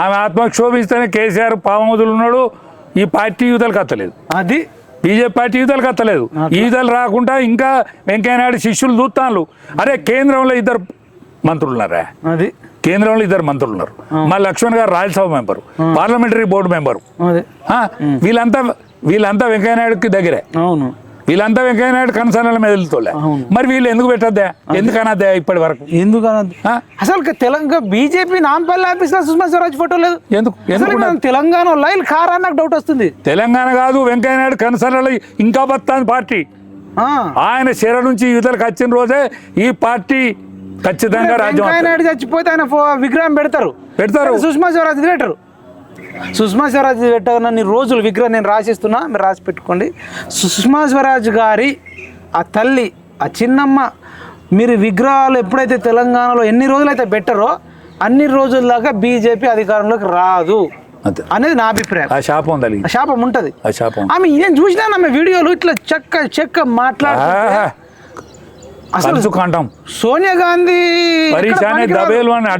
ఆమె ఆత్మక్షోభిస్తేనే కేసీఆర్ పామోదులు ఉన్నాడు. ఈ పార్టీ యూతలకు అత్తలేదు. అది? బీజేపీ పార్టీ యూతలకు అత్తలేదు. ఈ యూతలు రాకుండా ఇంకా వెంకయ్యనాయుడు శిష్యులు చూస్తాను అరే కేంద్రంలో ఇద్దరు మంత్రులు ఉన్నారా అది? కేంద్రంలో ఇద్దరు మంత్రులు ఉన్నారు మా లక్ష్మణ్ గారు Rajya Sabha member parliamentary board member. వీళ్ళంతా వీళ్ళంతా వెంకయ్యనాయుడుకి దగ్గరే. అవును. వీళ్ళంతా వెంకయ్యనాయుడు కనసానాల మీద వెళ్తోలే. మరి వీళ్ళు ఎందుకు పెట్టద్దా? ఎందుకు అనద్దా ఇప్పటి వరకు? ఎందుకనది ఆ? అసలు తెలంగాణ బీజేపీ నాంపల్లి ఆఫీస్లో సుష్మా స్వరాజ్ ఫోటో లేదు. ఎందుకు? ఎందుకు తెలంగాణ లైల్ కారా నాకు డౌట్ వస్తుంది. తెలంగాణ కాదు వెంకయ్యనాయుడు కనసానాల ఇంకా బతాంది పార్టీ. ఆయన చెర నుంచి యువతలకు వచ్చిన రోజే ఈ పార్టీ ఖచ్చితంగా రాజ్యం వెంకయ్య. నాయుడు చచ్చిపోతే ఆయన విగ్రహం పెడతారు. పెడతారు. సుష్మా స్వరాజ్ పెట్టరు సుష్మా స్వరాజ్ పెట్టనన్ని రోజులు విగ్రహం నేను రాసిస్తున్నా మీరు రాసి పెట్టుకోండి. సుష్మా స్వరాజ్ గారి ఆ తల్లి ఆ చిన్నమ్మ మీరు విగ్రహాలు ఎప్పుడైతే తెలంగాణలో ఎన్ని రోజులైతే పెట్టరో అన్ని రోజుల దాకా బీజేపీ అధికారంలోకి రాదు అనేది నా అభిప్రాయం. ఆ శాపం శాపం ఉంటది. ఆ శాపం. ఆమె నేను చూసినా ఆమె వీడియోలు ఇట్లా చెక్క చెక్క మాట్లాడు. అసలు సోనియా గాంధీ